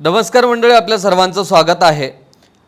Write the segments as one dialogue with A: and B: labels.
A: नमस्कार मंडळी आपल्या सर्वांचं स्वागत आहे.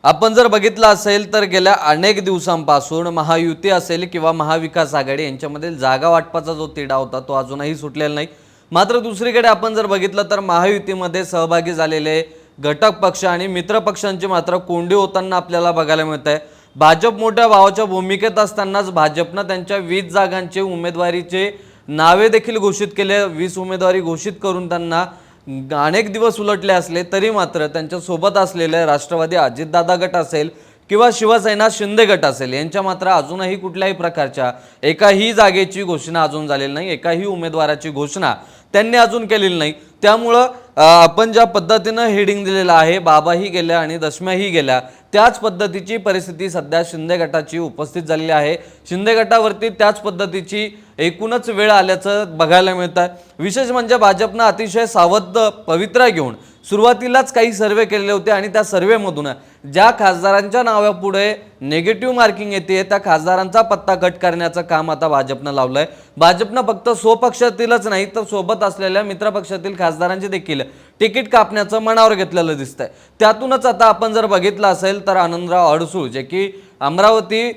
A: आपण जर बघितलं असेल तर गेल्या अनेक दिवसांपासून महायुती असेल किंवा महाविकास आघाडी यांच्यामधील जागा वाटपाचा जो तिढा होता तो अजूनही सुटलेला नाही. मात्र दुसरीकडे आपण जर बघितलं तर महायुतीमध्ये सहभागी झालेले घटक पक्ष आणि मित्र पक्षांची मात्र कोंडी होताना आपल्याला बघायला मिळत आहे भाजप मोठ्या भावाच्या भूमिकेत असतानाच भाजपनं त्यांच्या वीस जागांचे उमेदवारीचे नावे देखील घोषित केले. वीस उमेदवारी घोषित करून त्यांना अनेक दिवस उलटले असले तरी मात्र त्यांच्यासोबत असलेले राष्ट्रवादी अजितदादा गट असेल किंवा शिवसेना शिंदे गट असेल यांच्या मात्र अजूनही कुठल्याही प्रकारच्या एकाही जागेची घोषणा अजून झालेली नाही एकाही उमेदवाराची घोषणा त्यांनी अजून केलेली नाही. त्यामुळं आपण ज्या पद्धतीनं हेडिंग दिलेलं आहे बाबाही गेल्या आणि दशम्याही गेल्या त्याच पद्धतीची परिस्थिती सध्या शिंदे गटाची उपस्थित झालेली आहे. शिंदे गटावरती त्याच पद्धतीची एकूणच वेळ आल्याचं बघायला मिळत आहे विशेष म्हणजे भाजपनं अतिशय सावध पवित्रा घेऊन सुरुवातीलाच काही सर्वे केलेले होते आणि त्या सर्वेमधून ज्या खासदारांच्या नावापुढे नेगेटिव्ह मार्किंग येते त्या खासदारांचा पत्ता कट करण्याचं काम आता भाजपनं लावलं आहे भाजपनं फक्त स्वपक्षातीलच नाही तर सोबत असलेल्या मित्रपक्षातील खासदारांचे देखील तिकीट कापण्याचं मनावर घेतलेलं दिसतंय. त्यातूनच आता आपण जर बघितलं असेल तर आनंदराव अडसूळ जे की अमरावती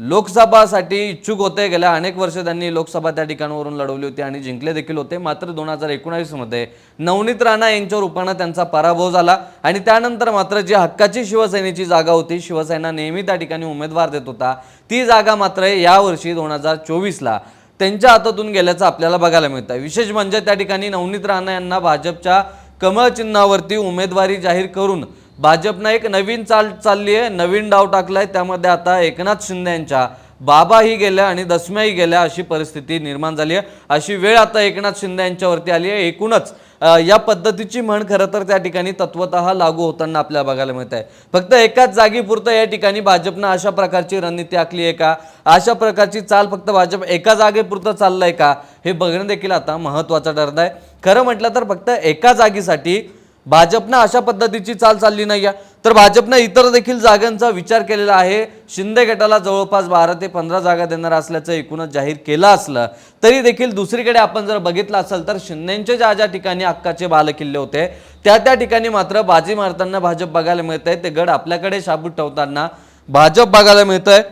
A: लोकसभासाठी इच्छुक होते. गेल्या अनेक वर्ष त्यांनी लोकसभा त्या ठिकाणावरून लढवली होती आणि जिंकले देखील होते. मात्र दोन हजार एकोणावीसमध्ये नवनीत राणा यांच्या रूपानं त्यांचा पराभव झाला आणि त्यानंतर मात्र जी हक्काची शिवसेनेची जागा होती शिवसेना नेहमी त्या ठिकाणी उमेदवार देत होता. ती जागा मात्र यावर्षी दोन हजार चोवीसला त्यांच्या हातातून गेल्याचं आपल्याला बघायला मिळतं विशेष म्हणजे त्या ठिकाणी नवनीत राणा यांना भाजपच्या कमळ चिन्हावरती उमेदवारी जाहीर करून भाजपनं एक नवीन चाल चालली आहे नवीन डाव टाकलाय. त्यामध्ये आता एकनाथ शिंदे यांच्या बाबाही गेल्या आणि दसम्याही गेल्या अशी परिस्थिती निर्माण झाली आहे. अशी वेळ आता एकनाथ शिंदे यांच्यावरती आली आहे. एकूणच या पद्धतीची म्हण खरं तर त्या ठिकाणी तत्वत लागू होताना आपल्याला बघायला मिळत आहे. फक्त एकाच जागीपुरतं या ठिकाणी भाजपनं अशा प्रकारची रणनीती आखली आहे का? अशा प्रकारची चाल फक्त भाजप एका जागेपुरतं चाललंय का? हे बघणं देखील आता महत्त्वाचं ठरत आहे. खरं म्हटलं तर फक्त एका जागेसाठी भाजपनं अशा पद्धतीची चाल चालली नाही आहे तर भाजपनं इतर देखील जागांचा विचार केलेला आहे. शिंदे गटाला जवळपास बारा ते पंधरा जागा देणार असल्याचं एकूणच जाहीर केलं असलं तरी देखील दुसरीकडे आपण जर बघितलं असेल तर शिंदेंचे ज्या ज्या ठिकाणी हक्काचे बालकिल्ले होते त्या त्या ठिकाणी मात्र बाजी मारताना भाजप बघायला मिळत आहे ते गड आपल्याकडे शाबूत ठेवताना भाजप बघायला मिळत आहे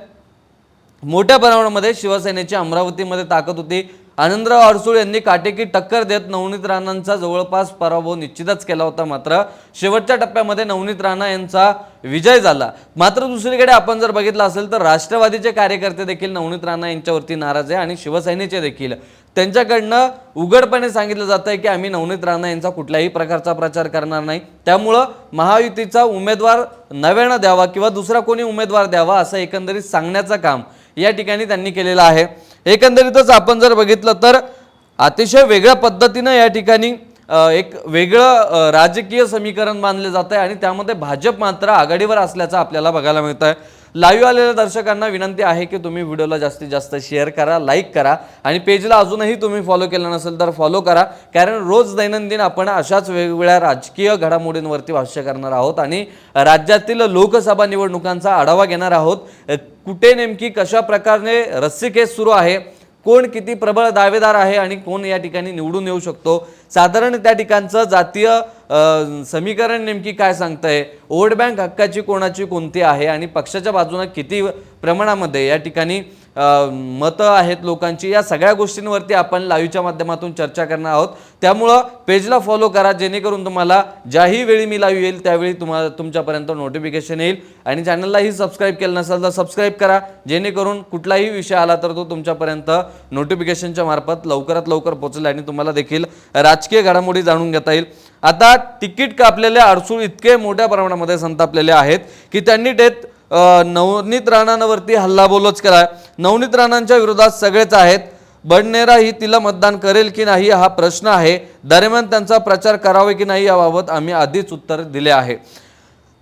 A: मोठ्या प्रमाणामध्ये शिवसेनेची अमरावतीमध्ये ताकद होती. आनंदराव अडसूळ यांनी काटेकी टक्कर देत नवनीत राणांचा जवळपास पराभव निश्चितच केला होता. मात्र शेवटच्या टप्प्यामध्ये नवनीत राणा यांचा विजय झाला. मात्र दुसरीकडे आपण जर बघितलं असेल तर राष्ट्रवादीचे कार्यकर्ते देखील नवनीत राणा यांच्यावरती नाराज आहे आणि शिवसेनेचे देखील. त्यांच्याकडनं उघडपणे सांगितलं जात आहे की आम्ही नवनीत राणा यांचा कुठल्याही प्रकारचा प्रचार करणार नाही. त्यामुळं महायुतीचा उमेदवार नव्यानं द्यावा किंवा दुसरा कोणी उमेदवार द्यावा असं एकंदरीत सांगण्याचं काम या ठिकाणी त्यांनी केलेलं आहे. एकंदरीतच आपण जर बघितलं तर अतिशय वेगळ्या पद्धतीनं या ठिकाणी एक वेगळं राजकीय समीकरण मानले जात आहे आणि त्यामध्ये भाजप मात्र आघाडीवर असल्याचं आपल्याला बघायला मिळत आहे लाईव्ह आलेल्या दर्शकांना विनंती आहे की तुम्ही व्हिडिओला जास्तीत जास्त शेअर करा लाईक करा आणि पेजला अजूनही तुम्ही फॉलो केलं नसेल तर फॉलो करा. कारण रोज दैनंदिन आपण अशाच वेगवेगळ्या राजकीय घडामोडींवरती भाष्य करणार आहोत आणि राज्यातील लोकसभा निवडणुकांचा आढावा घेणार आहोत. कुठे नेमकी कशा प्रकारे रस्सीखेच सुरू आहे? कोण किती प्रबळ दावेदार आहे आणि कोण या ठिकाणी निवडून येऊ शकतो? साधारण त्या ठिकाणचं जातीय समीकरण नेमकी काय सांगतंय? वोट बँक हक्काची कोणाची कोणती आहे? आणि पक्षाच्या बाजूनं किती प्रमाणामध्ये या ठिकाणी मतं आहेत लोकांची या सगळ्या गोष्टींवरती आपण लाईव्हच्या माध्यमातून चर्चा करणार आहोत. त्यामुळं पेजला फॉलो करा जेणेकरून तुम्हाला ज्याही वेळी मी लाईव्ह येईल त्यावेळी तुम्हाला तुमच्यापर्यंत नोटिफिकेशन येईल. आणि चॅनललाही सबस्क्राईब केलं नसेल तर सबस्क्राईब करा जेणेकरून कुठलाही विषय आला तर तो तुमच्यापर्यंत नोटिफिकेशनच्या मार्फत लवकरात लवकर पोहोचेल आणि तुम्हाला देखील राजकीय घडामोडी जाणून घेता येईल. आता तिकीट कापलेले अडसूळ इतके मोठ्या प्रमाणामध्ये संतापलेले आहेत की त्यांनी डेत नवनीत राणांवरती हल्लाबोलच केलाय. नवनीत राणांच्या विरोधात सगळेच आहेत. बडनेरा ही तिला मतदान करेल की नाही हा प्रश्न आहे. दरम्यान त्यांचा प्रचार करावे की नाही याबाबत आम्ही आधीच उत्तर दिले आहे.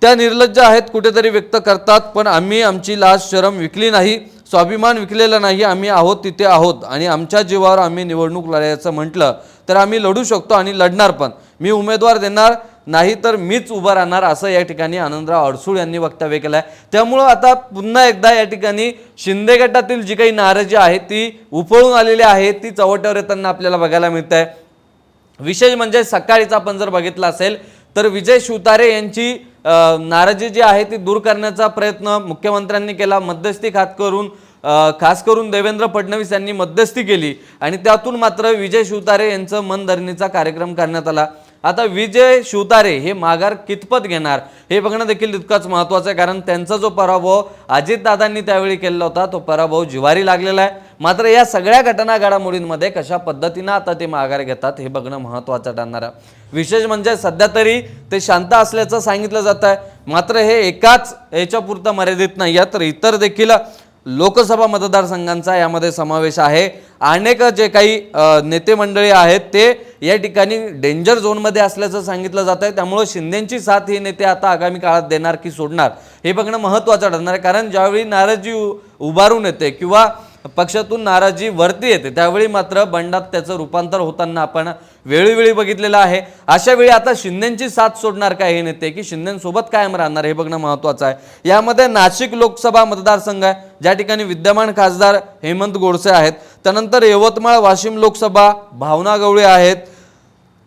A: त्या निर्लज्ज आहेत कुठेतरी व्यक्त करतात पण आम्ही आमची लाज शरम विकली नाही. स्वाभिमान विकलेला नाही आम्ही आहोत तिथे आहोत. आणि आमच्या जीवावर आम्ही निवडणूक लढायचं म्हटलं तर आम्ही लढू शकतो आणि लढणार पण. मी उमेदवार देणार नाही तर मीच उभं राहणार असं या ठिकाणी आनंदराव अडसूळ यांनी वक्तव्य केलं आहे त्यामुळं आता पुन्हा एकदा या ठिकाणी शिंदे गटातील जी काही नाराजी आहे ती उफळून आलेली आहे ती चवट्यावर येताना आपल्याला बघायला मिळत आहे विशेष म्हणजे सकाळीच आपण जर बघितला असेल तर विजय शिवतारे यांची नाराजी जी आहे ती दूर करण्याचा प्रयत्न मुख्यमंत्र्यांनी केला. मध्यस्थी खात करून खास करून देवेंद्र फडणवीस यांनी मध्यस्थी केली. आणि त्यातून मात्र विजय शिवतारे यांचं मनधरणीचा कार्यक्रम करण्यात आला. आता विजय शिवतारे हे माघार कितपत घेणार? हे बघणं देखील तितकंच महत्त्वाचं आहे कारण त्यांचा जो पराभव अजितदादांनी त्यावेळी केलेला होता तो पराभव जिवारी लागलेला आहे. मात्र या सगळ्या घटना घडामोडींमध्ये कशा पद्धतीनं आता ते माघार घेतात हे बघणं महत्त्वाचं ठरणार आहे. विशेष म्हणजे सध्या तरी ते शांत असल्याचं सांगितलं जात आहे. मात्र हे एकाच याच्यापुरतं मर्यादित नाही आहे तर इतर देखील लोकसभा मतदारसंघांचा यामध्ये समावेश आहे. अनेक जे काही नेते मंडळी आहेत ते या ठिकाणी डेंजर झोनमध्ये असल्याचं सांगितलं जात आहे. त्यामुळं शिंदेची साथ हे नेते आता आगामी काळात देणार की सोडणार हे बघणं महत्त्वाचं ठरणार आहे. कारण ज्यावेळी नाराजी उ- उभारून येते किंवा पक्षातून नाराजी वरती येते त्यावेळी मात्र बंडात त्याचं रूपांतर होताना आपण वेळोवेळी बघितलेलं आहे. अशा वेळी आता शिंदेची साथ सोडणार काय हे नेते? की शिंदेसोबत कायम राहणार हे बघणं महत्त्वाचं आहे. यामध्ये नाशिक लोकसभा मतदारसंघ आहे. ज्या ठिकाणी विद्यमान खासदार हेमंत गोडसे आहेत त्यानंतर यवतमाळ वाशिम लोकसभा भावना गवळे आहेत.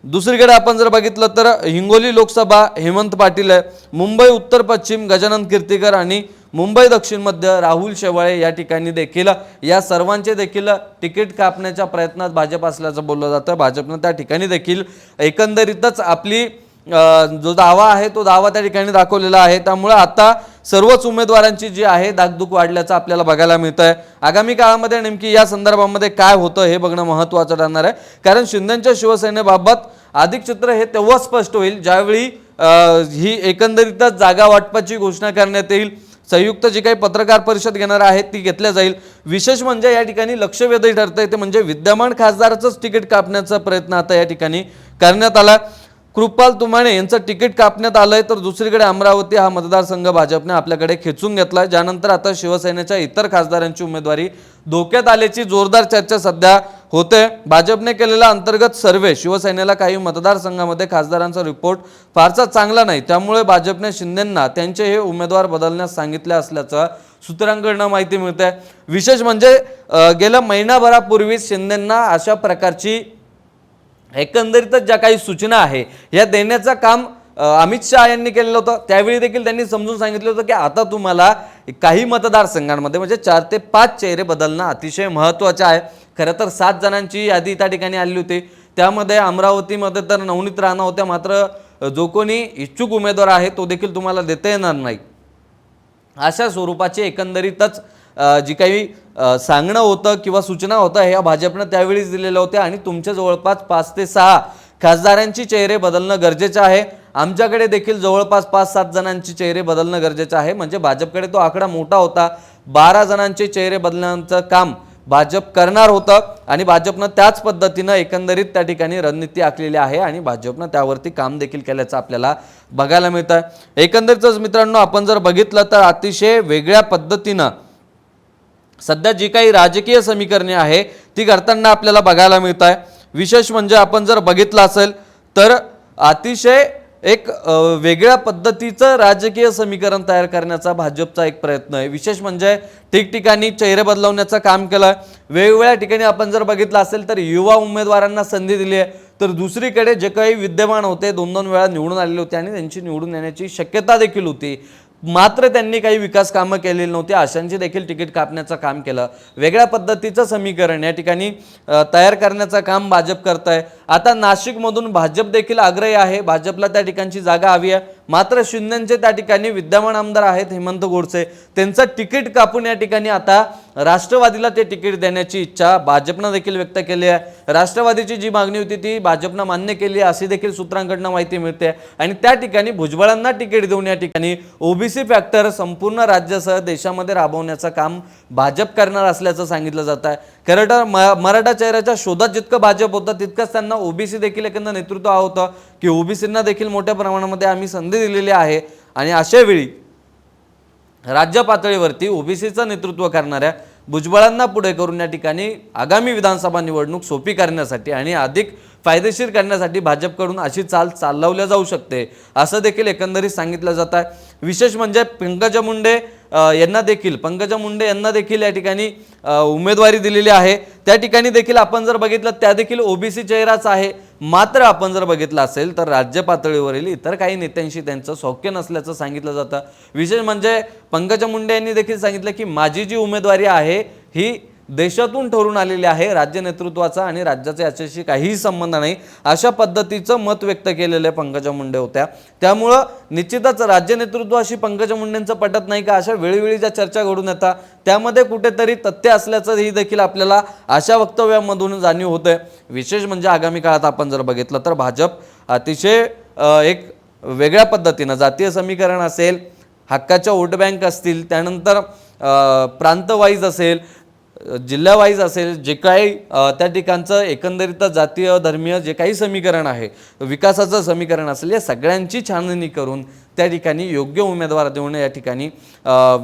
A: दुसरीकडे आपण जर बघितलं तर हिंगोली लोकसभा हेमंत पाटील आहे. मुंबई उत्तर पश्चिम गजानन कीर्तीकर आणि मुंबई दक्षिण मध्य राहुल शेवाळे या ठिकाणी देखील या सर्वांचे देखील तिकीट कापण्याच्या प्रयत्नात भाजप असल्याचं बोललं जातं. भाजपनं त्या ठिकाणी देखील एकंदरीतच आपली जो दावा आहे तो दावा त्या ठिकाणी दाखवलेला आहे. त्यामुळे आता सर्वच उमेदवारांची जी आहे दागदुख वाढल्याचं आपल्याला बघायला मिळतं आहे आगामी काळामध्ये नेमकी या संदर्भामध्ये काय होतं हे बघणं महत्त्वाचं ठरणार आहे. कारण शिंदेच्या शिवसेनेबाबत अधिक चित्र हे तेव्हा स्पष्ट होईल ज्यावेळी ही एकंदरीतच जागा वाटपाची घोषणा करण्यात येईल. संयुक्त जी काही पत्रकार परिषद घेणार आहेत ती घेतल्या जाईल. विशेष म्हणजे या ठिकाणी लक्षवेधही आहे ते म्हणजे विद्यमान खासदाराचंच तिकीट कापण्याचा प्रयत्न आता या ठिकाणी करण्यात आला. कृपाल तुमाणे यांचं तिकीट कापण्यात आलंय तर दुसरीकडे अमरावती हा मतदारसंघ भाजपने आपल्याकडे खेचून घेतला ज्यानंतर आता शिवसेनेच्या इतर खासदारांची उमेदवारी धोक्यात आल्याची जोरदार चर्चा सध्या होते. भाजपने केलेला अंतर्गत सर्वे शिवसेनेला काही मतदारसंघामध्ये खासदारांचा रिपोर्ट फारसा चांगला नाही. त्यामुळे भाजपने शिंदेंना त्यांचे हे उमेदवार बदलण्यास सांगितले असल्याचं सूत्रांकडनं माहिती मिळते. विशेष म्हणजे गेल्या महिनाभरापूर्वी शिंदेंना अशा प्रकारची एकंदरीतच ज्या काही सूचना आहे या देण्याचं काम अमित शहा यांनी केलेलं होतं. त्यावेळी देखील त्यांनी समजून सांगितलं होतं की आता तुम्हाला काही मतदारसंघांमध्ये म्हणजे चार ते पाच चेहरे बदलणं अतिशय महत्त्वाचं आहे. खरं तर सात जणांची यादी त्या ठिकाणी आली होती. त्यामध्ये अमरावतीमध्ये तर नवनीत राणा होत्या. मात्र जो कोणी इच्छुक उमेदवार आहे तो देखील तुम्हाला देता येणार नाही. अशा स्वरूपाची एकंदरीतच जी काही सांगणं होतं किंवा सूचना होतं ह्या भाजपनं त्यावेळीच दिलेल्या होत्या आणि तुमच्या जवळपास पाच ते सहा खासदारांची चेहरे बदलणं गरजेचं आहे. आमच्याकडे देखील जवळपास पाच सात जणांची चेहरे बदलणं गरजेचं आहे. म्हणजे भाजपकडे तो आकडा मोठा होता. बारा जणांचे चेहरे बदलण्याचं काम भाजप करणार होतं आणि भाजपनं त्याच पद्धतीनं एकंदरीत त्या ठिकाणी रणनीती आखलेली आहे आणि भाजपनं त्यावरती काम देखील केल्याचं आपल्याला बघायला मिळतं एकंदरीतच मित्रांनो आपण जर बघितलं तर अतिशय वेगळ्या पद्धतीनं सध्या जी काही राजकीय समीकरणे आहे ती करताना आपल्याला बघायला मिळत आहे विशेष म्हणजे आपण जर बघितलं असेल तर अतिशय एक वेगळ्या पद्धतीचं राजकीय समीकरण तयार करण्याचा भाजपचा एक प्रयत्न आहे. विशेष म्हणजे ठिकठिकाणी चेहरे बदलवण्याचं काम केलं आहे वेगवेगळ्या ठिकाणी आपण जर बघितलं असेल तर युवा उमेदवारांना संधी दिली आहे. तर दुसरीकडे जे काही विद्यमान होते दोन दोन वेळा निवडून आलेले होते आणि त्यांची निवडून येण्याची शक्यता देखील होती. मात्र त्यांनी काही विकास कामं केलेली नव्हती. अशांची देखील तिकीट कापण्याचं काम केलं. वेगळ्या पद्धतीचं समीकरण या ठिकाणी तयार करण्याचं काम भाजप करत आहे आता नाशिकमधून भाजप देखील आग्रही आहे. भाजपला त्या ठिकाणची जागा हवी आहे. मात्र शिंदेंचे त्या ठिकाणी विद्यमान आमदार आहेत हेमंत गोडसे. त्यांचं तिकीट कापून या ठिकाणी आता राष्ट्रवादीला ते तिकीट देण्याची इच्छा भाजपनं देखील व्यक्त केली आहे. राष्ट्रवादीची जी मागणी होती ती भाजपनं मान्य केली आहे अशी देखील सूत्रांकडनं माहिती मिळते. आणि त्या ठिकाणी भुजबळांना तिकीट देऊन या ठिकाणी ओबीसी फॅक्टर संपूर्ण राज्यासह देशामध्ये राबवण्याचं काम भाजप करणार असल्याचं सांगितलं जात आहे. खरं तर म- मराठा चेहऱ्याच्या शोधात जितकं भाजप होतं तितकंच त्यांना ओबीसी देखील एकंदर नेतृत्व होतं की ओबीसींना देखील मोठ्या प्रमाणामध्ये आम्ही संधी दिलेली आहे. आणि अशा वेळी राज्य पातळीवरती ओबीसीचं नेतृत्व करणाऱ्या भुजबळांना पुढे करून या ठिकाणी आगामी विधानसभा निवडणूक सोपी करण्यासाठी आणि अधिक फायदेशीर करण्यासाठी भाजपकडून अशी चाल चालवल्या जाऊ शकते असं देखील एकंदरीत सांगितलं जात आहे. विशेष म्हणजे पंकजा मुंडे यांना देखील पंकजा मुंडे यांना देखील या ठिकाणी उमेदवारी दिलेली आहे. त्या ठिकाणी देखील आपण जर बघितलं त्या देखील ओबीसी चेहराच आहे. मात्र आपण जर बघितलं असेल तर राज्य पातळीवरील इतर काही नेत्यांशी त्यांचं सौख्य नसल्याचं सांगितलं जातं. विशेष म्हणजे पंकजा मुंडे यांनी देखील सांगितलं की माझी जी उमेदवारी आहे ही देशातून ठरून आलेले आहे राज्य नेतृत्वाचा आणि राज्याचा याच्याशी काहीही संबंध नाही अशा पद्धतीचं मत व्यक्त केलेलं आहे पंकजा मुंडे होत्या. त्यामुळं निश्चितच राज्य नेतृत्वाशी पंकजा मुंडेंचं पटत नाही का? अशा वेळोवेळी ज्या चर्चा घडून येतात त्यामध्ये कुठेतरी तथ्य असल्याचं ही देखील आपल्याला अशा वक्तव्यामधून जाणीव होतं विशेष म्हणजे आगामी काळात आपण जर बघितलं तर भाजप अतिशय एक वेगळ्या पद्धतीनं जातीय समीकरण असेल हक्काच्या वोट बँक असतील त्यानंतर प्रांतवाईज असेल जिल्हावाईज असेल जे काही त्या ठिकाणचं एकंदरीत जातीय धर्मीय जे काही समीकरण आहे विकासाचं समीकरण असेल या सगळ्यांची छाननी करून त्या ठिकाणी योग्य उमेदवार देऊन या ठिकाणी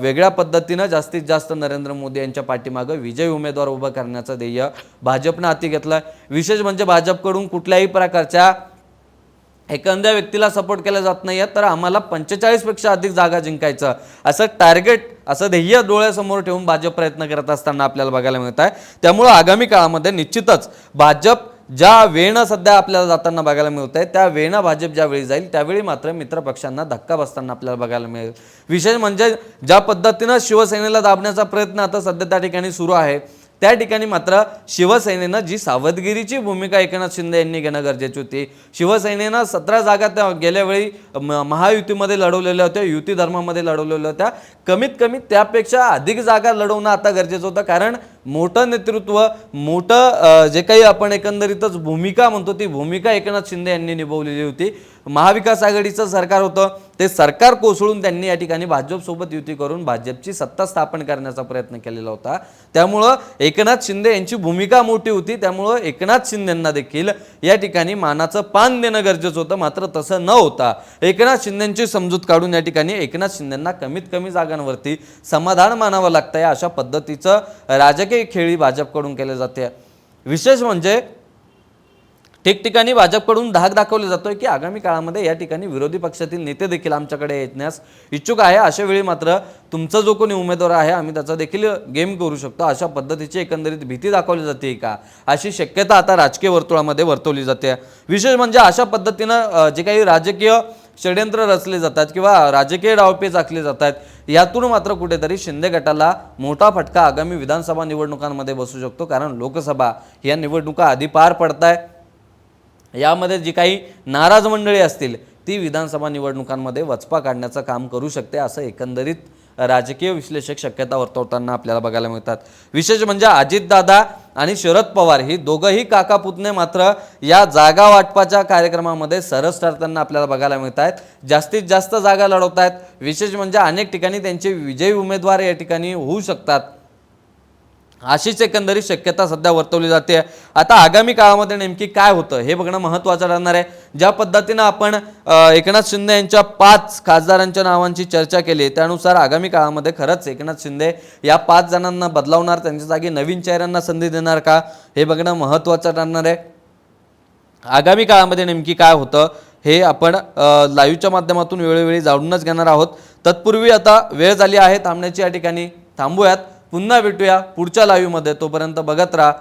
A: वेगळ्या पद्धतीनं जास्तीत जास्त नरेंद्र मोदी यांच्या पाठीमागं विजयी उमेदवार उभं करण्याचं ध्येय भाजपनं हाती घेतलं. विशेष म्हणजे भाजपकडून कुठल्याही प्रकारच्या एखाद्या व्यक्तीला सपोर्ट केला जात नाही तर आम्हाला पंचेचाळीसपेक्षा अधिक जागा जिंकायचं. असं टार्गेट असं ध्येय डोळ्यासमोर ठेवून भाजप प्रयत्न करत असताना आपल्याला बघायला मिळत आहे. त्यामुळं आगामी काळामध्ये निश्चितच भाजप ज्या वेणं सध्या आपल्याला जाताना बघायला मिळत आहे त्या वेणं भाजप ज्यावेळी जाईल त्यावेळी मात्र मित्रपक्षांना धक्का बसताना आपल्याला बघायला मिळेल. विशेष म्हणजे ज्या पद्धतीनं शिवसेनेला दाबण्याचा प्रयत्न आता सध्या त्या ठिकाणी सुरू आहे त्या ठिकाणी मात्र शिवसेनेनं जी सावधगिरीची भूमिका एकनाथ शिंदे यांनी घेणं गरजेची होती. शिवसेनेनं सतरा जागा त्या गेल्या वेळी महायुतीमध्ये लढवलेल्या होत्या युती धर्मामध्ये लढवलेल्या होत्या. कमीत कमी त्यापेक्षा अधिक जागा लढवणं आता गरजेचं होतं. कारण मोठं नेतृत्व मोठं जे काही आपण एकंदरीतच भूमिका म्हणतो ती भूमिका एकनाथ शिंदे यांनी निभवलेली होती. महाविकास आघाडीचं सरकार होतं. ते सरकार कोसळून त्यांनी या ठिकाणी भाजपसोबत युती करून भाजपची सत्ता स्थापन करण्याचा प्रयत्न केलेला होता. त्यामुळं एकनाथ शिंदे यांची भूमिका मोठी होती. त्यामुळं एकनाथ शिंदेंना देखील या ठिकाणी मानाचं पान देणं गरजेचं होतं. मात्र तसं न होता एकनाथ शिंदेंची समजूत काढून या ठिकाणी एकनाथ शिंदेंना कमीत कमी जागांवरती समाधान मानावं लागतंय अशा पद्धतीचं राजकीय खेळी भाजपकडून केले जाते. विशेष म्हणजे ठिकठिकाणी भाजपकडून धाक दाखवला जातोय की आगामी काळामध्ये या ठिकाणी विरोधी पक्षातील नेते देखील आमच्याकडे येण्यास इच्छुक आहे. अशा वेळी मात्र तुमचा जो कोणी उमेदवार आहे आम्ही त्याचा देखील गेम करू शकतो. अशा पद्धतीची एकंदरीत भीती दाखवली जाते का? अशी शक्यता आता राजकीय वर्तुळामध्ये वर्तवली जाते. विशेष म्हणजे अशा पद्धतीनं जे काही राजकीय षडयंत्र रचले जातात किंवा राजकीय डावपेच आखले जातात यातून मात्र कुठेतरी शिंदे गटाला मोठा फटका आगामी विधानसभा निवडणुकांमध्ये बसू शकतो. कारण लोकसभा या निवडणुका आधी पार पडत आहे यामध्ये जी काही नाराज मंडळी असतील ती विधानसभा निवडणुकांमध्ये वचपा काढण्याचं काम करू शकते असं एकंदरीत राजकीय विश्लेषक शक्यता वर्तवताना आपल्याला बघायला मिळतात. विशेष म्हणजे अजितदादा आणि शरद पवार ही दोघंही काका पुतणे मात्र या जागा वाटपाच्या कार्यक्रमामध्ये सरस ठरताना आपल्याला बघायला मिळत आहेत जास्तीत जास्त जागा लढवत आहेत विशेष म्हणजे अनेक ठिकाणी त्यांचे विजयी उमेदवार या ठिकाणी होऊ शकतात. अशीच एकंदरीत शक्यता सध्या वर्तवली जाते. आता आगामी काळामध्ये नेमकी काय होतं हे बघणं महत्त्वाचं राहणार आहे. ज्या पद्धतीनं आपण एकनाथ शिंदे यांच्या पाच खासदारांच्या नावांची चर्चा केली त्यानुसार आगामी काळामध्ये खरंच एकनाथ शिंदे या पाच जणांना बदलावणार त्यांच्या जागी नवीन चेहऱ्यांना संधी देणार का हे बघणं महत्त्वाचं राहणार आहे. आगामी काळामध्ये नेमकी काय होतं हे आपण लाईव्हच्या माध्यमातून वेळोवेळी जाणूनच घेणार आहोत. तत्पूर्वी आता वेळ झाली आहे थांबण्याची या ठिकाणी. थांबूयात. पुन्हा भेटूया पुढच्या लाईव्हमध्ये तोपर्यंत बघत राहा.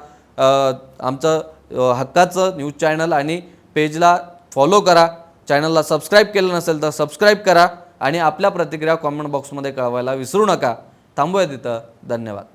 A: आमचं हक्काचं न्यूज चॅनल आणि पेजला फॉलो करा. चॅनलला सबस्क्राईब केलं नसेल तर सबस्क्राईब करा. आणि आपल्या प्रतिक्रिया कॉमेंट बॉक्समध्ये कळवायला विसरू नका. थांबूया तिथं. धन्यवाद.